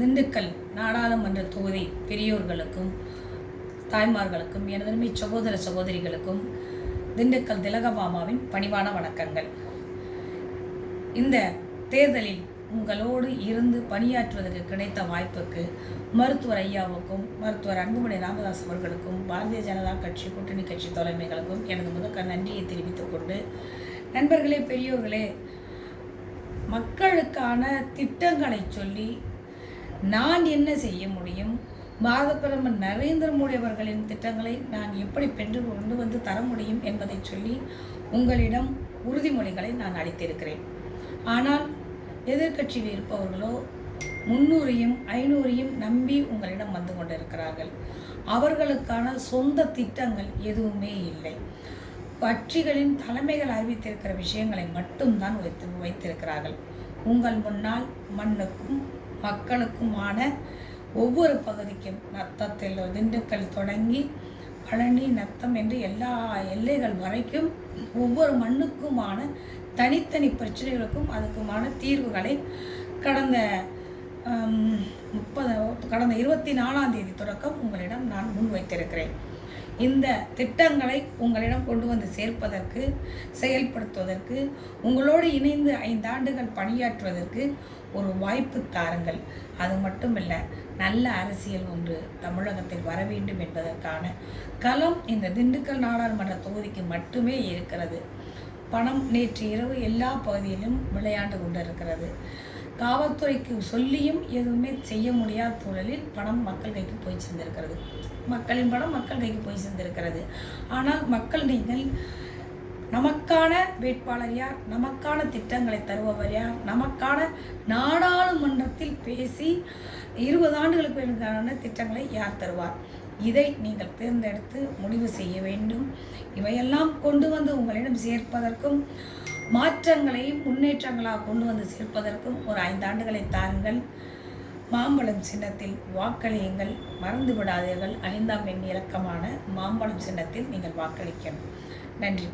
திண்டுக்கல் நாடாளுமன்ற தொகுதி பெரியோர்களுக்கும் தாய்மார்களுக்கும் எனதருமை சகோதர சகோதரிகளுக்கும் திண்டுக்கல் திலகபாமாவின் பணிவான வணக்கங்கள். இந்த தேர்தலில் உங்களோடு இருந்து பணியாற்றுவதற்கு கிடைத்த வாய்ப்புக்கு மருத்துவர் ஐயாவுக்கும் மருத்துவர் அன்புமணி ராமதாஸ் அவர்களுக்கும் பாரதிய ஜனதா கட்சி கூட்டணி கட்சி தலைமைகளுக்கும் எனது முதற்க நன்றியை தெரிவித்துக் கொண்டு நண்பர்களே பெரியோர்களே மக்களுக்கான திட்டங்களை சொல்லி நான் என்ன செய்ய முடியும்? பாரத பிரதமர் நரேந்திர மோடி அவர்களின் திட்டங்களை நான் எப்படி பெற்று கொண்டு வந்து தர முடியும் என்பதை சொல்லி உங்களிடம் உறுதிமொழிகளை நான் அளித்திருக்கிறேன். ஆனால் எதிர்க்கட்சியில் இருப்பவர்களோ முன்னூறையும் ஐநூறையும் நம்பி உங்களிடம் வந்து கொண்டிருக்கிறார்கள். அவர்களுக்கான சொந்த திட்டங்கள் எதுவுமே இல்லை. கட்சிகளின் தலைமைகள் அறிவித்திருக்கிற விஷயங்களை மட்டும்தான் வைத்து வைத்திருக்கிறார்கள். உங்கள் முன்னால் மண்ணுக்கும் மக்களுக்குமான ஒவ்வொரு பகுதிக்கும் நத்தத்தில் திண்டுக்கல் தொடங்கி பழனி நத்தம் என்று எல்லா எல்லைகள் வரைக்கும் ஒவ்வொரு மண்ணுக்குமான தனித்தனி பிரச்சனைகளுக்கும் அதுக்குமான தீர்வுகளை கடந்த முப்பது கடந்த இருபத்தி நாலாம் தேதி தொடக்கம் உங்களிடம் நான் முன்வைத்திருக்கிறேன். இந்த திட்டங்களை உங்களிடம் கொண்டு வந்து சேர்ப்பதற்கு செயல்படுத்துவதற்கு உங்களோடு இணைந்து ஐந்தாண்டுகள் பணியாற்றுவதற்கு ஒரு வாய்ப்பு தாருங்கள். அது மட்டுமல்ல நல்ல அரசியல் ஒன்று தமிழகத்தில் வர வேண்டும் என்பதற்கான களம் இந்த திண்டுக்கல் நாடாளுமன்ற தொகுதிக்கு மட்டுமே இருக்கிறது. பணம் நேற்று இரவு எல்லா பகுதியிலும் விளையாண்டு கொண்டிருக்கிறது. காவல்துறைக்கு சொல்லியும் எதுவுமே செய்ய முடியாத சூழலில் பணம் மக்கள் கைக்கு போய் சேர்ந்திருக்கிறது. மக்களின் பணம் மக்கள் கைக்கு போய் சேர்ந்திருக்கிறது. ஆனால் மக்கள் நீங்கள் நமக்கான வேட்பாளர் யார்? நமக்கான திட்டங்களை தருபவர் யார்? நமக்கான நாடாளுமன்றத்தில் பேசி இருபது ஆண்டுகளுக்கு வேண்டுமான திட்டங்களை யார் தருவார்? இதை நீங்கள் தேர்ந்தெடுத்து முடிவு செய்ய வேண்டும். இவையெல்லாம் கொண்டு வந்து உங்களிடம் சேர்ப்பதற்கும் மாற்றங்களையும் முன்னேற்றங்களாக கொண்டு வந்து சேர்ப்பதற்கும் ஒரு ஐந்தாண்டுகளை தாருங்கள். மாம்பழம் சின்னத்தில் வாக்களியுங்கள். மறந்து விடாதீர்கள். ஐந்தாம் எண் இலக்கமான மாம்பழம் சின்னத்தில் நீங்கள் வாக்களிக்கணும் நன்றி.